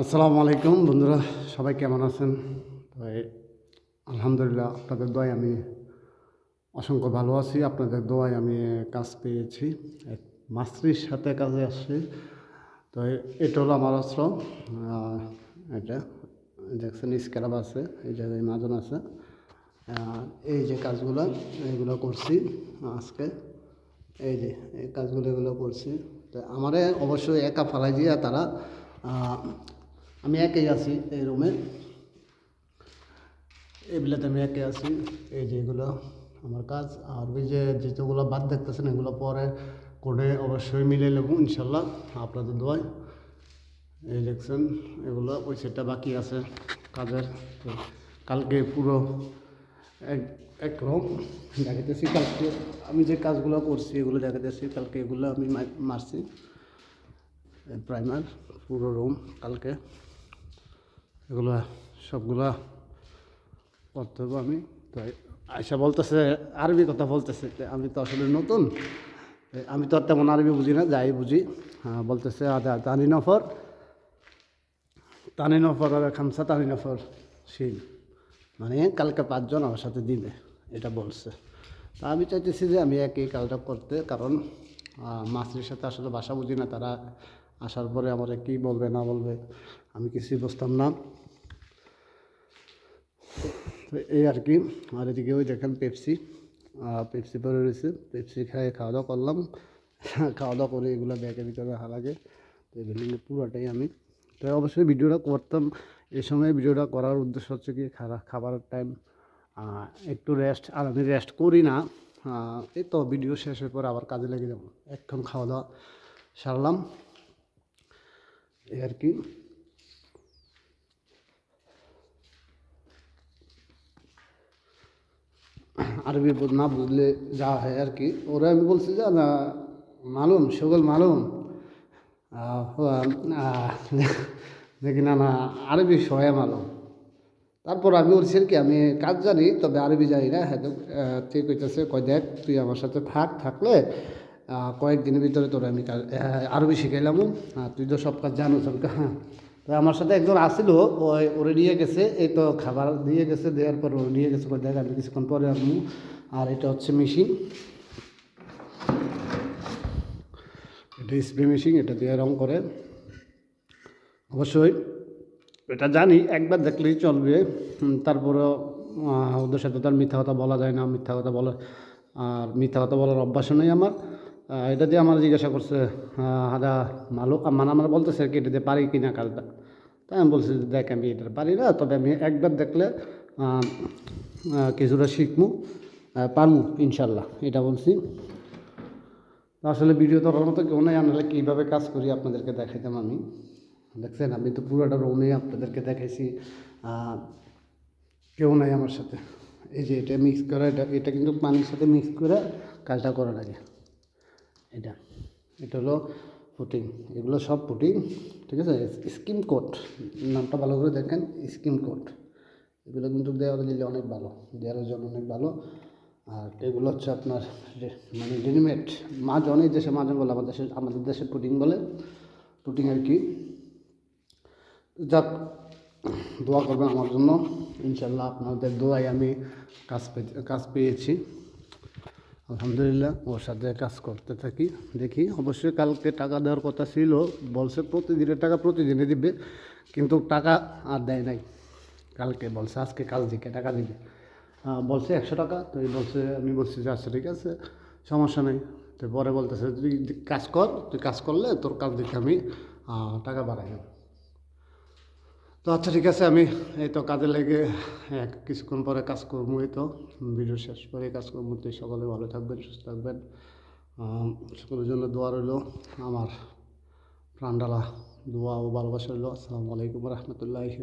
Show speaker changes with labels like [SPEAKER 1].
[SPEAKER 1] আসসালামু আলাইকুম বন্ধুরা, সবাই কেমন আছেন? তাই আলহামদুলিল্লাহ আপনাদের দোয়ায় আমি অসংখ্য ভালো আছি, আপনাদের দোয়ায় আমি কাজ পেয়েছি মাস্ত্রির সাথে কাজে আসছি। তো এটা হলো আমার অস্ত্র এটা, দেখছেন স্ক্যারাব আছে, এই জায়গায় মাজন আছে। এই যে কাজগুলো, এগুলো করছি আজকে, এই যে, এই কাজগুলো এগুলো করছি। তো আমারে অবশ্যই একা ফালাই দিয়ে তারা আমি একাই আছি এই রুমে। এগুলোতে আমি একে আছি। এই যে এগুলো আমার কাজ। আর ওই যে যেগুলো বাদ দেখতেছেন, এগুলো পরে কোডে অবশ্যই মিলে নেব, ইনশাল্লাহ, আপনাদের দোয়ায়। এই দেখছেন, এগুলো ওই সেটটা বাকি আছে কাজের। কালকে পুরো এক এক একরকম দেখাতেছি কালকে আমি যে কাজগুলো করছি, এগুলো দেখাতেছি কালকে এগুলো আমি মারছি। প্রাইমার পুরো রুম কালকে। এগুলো সবগুলা করতে হবে আমি। তো আয়সা বলতেছে, আরবি কথা বলতেছে। আমি তো আসলে নতুন। আমি তো তেমন আরবি বুঝি না, যাই বুঝি। হ্যাঁ বলতেছে, আদা তানি নফর তানি নফর আর খামসা তানি নফর শিল মানে কালকে পাঁচজন আমার সাথে দিবে, এটা বলছে। তা আমি চাইতেছি যে আমি একই কাজটা করতে, কারণ মাছরির সাথে আসলে ভাষা বুঝি না, তারা আসার পরে আমার কী বলবে, না বলবে, আমি কিছুই বুঝতাম না। এই আর কি, আর এদিকে ওই দেখেন পেপসি পেপসি পরে রয়েছে। পেপসি খাই খাওয়া দাওয়া করলাম। খাওয়া দাওয়া করে এগুলো ব্যাগের ভিতরে লাগে। তো এই পুরোটাই আমি। তো অবশ্যই ভিডিওটা করতাম। এই সময় ভিডিওটা করার উদ্দেশ্য হচ্ছে কি, খারা খাবারের টাইম একটু রেস্ট আর আমি রেস্ট করি না। এই তো ভিডিও শেষের পর আবার কাজে লেগে যাব। এখন খাওয়া দাওয়া সারলাম। এই আর কি। আরবি না বুঝলে যা হয় আর কি। ওরা আমি বলছি যে, না, মালুম সকল মালুম। দেখি, না না, আরবি সহায় মালুম। তারপর আমি বলছি কি, আমি কাজ জানি, তবে আরবি জানি না। হ্যাঁ ঠিক হইতেছে, কয়, দেখ, তুই আমার সাথে থাক, থাকলে কয়েকদিনের ভিতরে তোর আমি আরবি শিখাইলাম। তুই তো সব কাজ জানো সব হ্যাঁ তো আমার সাথে একজন আসিল ওই ওরে নিয়ে গেছে, এই তো খাবার দিয়ে গেছে, দেওয়ার পর ওরে নিয়ে গেছে দেখ আমি কিছুক্ষণ পরে আসব আর এটা হচ্ছে মেশিন। এটা স্প্রে মেশিন, এটা দিয়ে রং করে। অবশ্যই এটা জানি, একবার দেখলেই চলবে। তারপরেও ওদের সাথে তো আর মিথ্যা কথা বলা যায় না, মিথ্যা কথা বলা আর মিথ্যা কথা বলার অভ্যাসও নেই আমার। এটা দিয়ে আমার জিজ্ঞাসা করছে হাদা মালুক মানে আমার বলতেছে কি এটা দিয়ে পারি কি না কাজটা। তাই আমি বলছি দেখ আমি এটা পারি না তবে আমি একবার দেখলে কিছুটা আহ, পারমু ইনশাল্লাহ এটা বলছি। আসলে ভিডিও ধরার মতো কেউ নাই আনলে কীভাবে কাজ করি আপনাদেরকে দেখাইতাম আমি। দেখছেন আমি তো পুরোটা রুমে আপনাদেরকে দেখাইছি কেউ নাই আমার সাথে। এই যে এটা মিক্স করা এটা এটা কিন্তু পানির সাথে মিক্স করে কাজটা করা লাগে এটা এটা হলো পুটিং এগুলো সব পুটিং ঠিক আছে? স্কিম কোট নামটা ভালো করে দেখেন স্কিম কোট এগুলো কিন্তু দেওয়ার দিলে অনেক ভালো, দেওয়ার জন্য অনেক ভালো। আর এগুলো হচ্ছে আপনার মানে রেডিমেড মাজন অনেক দেশে মাজন বলে আমাদের দেশে আমাদের দেশে পুটিং বলে। পুটিং আর কি। যাক, দোয়া করবেন আমার জন্য। ইনশাল্লাহ আপনাদের দোয়াই আমি কাজ পেয়ে, কাজ পেয়েছি। আলহামদুলিল্লাহ, ওর সাথে কাজ করতে থাকি। দেখি, অবশ্যই কালকে টাকা দেওয়ার কথা ছিল, বলছে প্রতিদিনের টাকা প্রতিদিনে দিবে, কিন্তু টাকা আর দেয় নাই। কালকে বলছে, আজকে কাল দিকে টাকা দিবে। বলছে একশো টাকা, তো বলছে, আমি বলছি যে আচ্ছা ঠিক আছে, সমস্যা নেই। তো পরে বলতেছে, তুই কাজ কর, তুই কাজ করলে তোর কাজ দেখে আমি টাকা বাড়াই দেবো। তো আচ্ছা ঠিক আছে, আমি এই তো কাজে লেগে কিছুক্ষণ পরে কাজ এই তো। ভিডিও শেষ করে কাজ করব। তো সকলে ভালো থাকবেন, সুস্থ থাকবেন। সকলের জন্য দোয়া রইল। আমার প্রাণডালা দোয়া ও ভালোবাসা রইল। আসসালামু আলাইকুম রহমতুল্লাহি